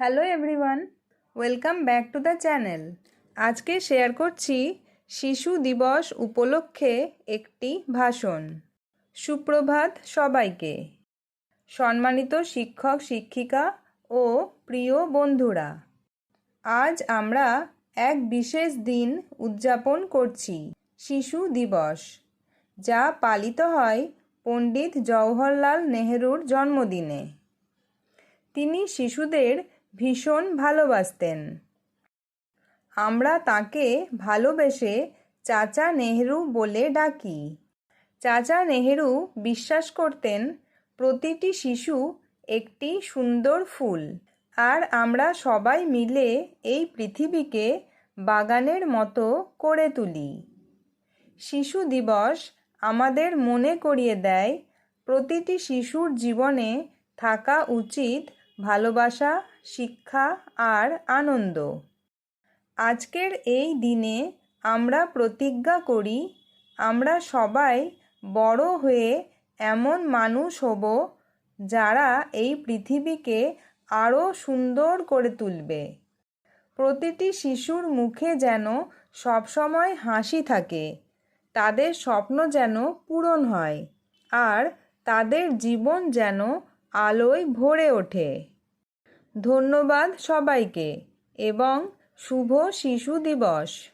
Hello everyone, welcome back to the channel. আজকে share করছি শিশু দিবস উপলক্ষে একটি ভাষণ। সুপ্রভাত সবাইকে। সম্মানিত শিক্ষক, শিক্ষিকা ও প্রিয় বন্ধুরা, আজ আমরা এক বিশেষ দিন উদযাপন করছি, শিশু দিবস, যা পালিত হয় পণ্ডিত জওহরলাল নেহেরুর জন্মদিনে। তিনি শিশুদের ভীষণ ভালোবাসতেন। আমরা তাকে ভালোবেসে চাচা নেহেরু বলে ডাকি। চাচা নেহেরু বিশ্বাস করতেন, প্রতিটি শিশু একটি সুন্দর ফুল। আর আমরা সবাই মিলে এই পৃথিবীকে বাগানের মতো করে তুলি। শিশু দিবস আমাদের মনে করিয়ে দেয়, প্রতিটি শিশুর জীবনে থাকা উচিত ভালোবাসা, শিক্ষা আর আনন্দ। আজকের এই দিনে আমরা প্রতিজ্ঞা করি, আমরা সবাই বড় হয়ে এমন মানুষ হব যারা এই পৃথিবীকে আরও সুন্দর করে তুলবে। প্রতিটি শিশুর মুখে যেন সবসময় হাসি থাকে, তাদের স্বপ্ন যেন পূরণ হয়, আর তাদের জীবন যেন আলোয় ভরে ওঠে। ধন্যবাদ সবাইকে এবং শুভ শিশু দিবস।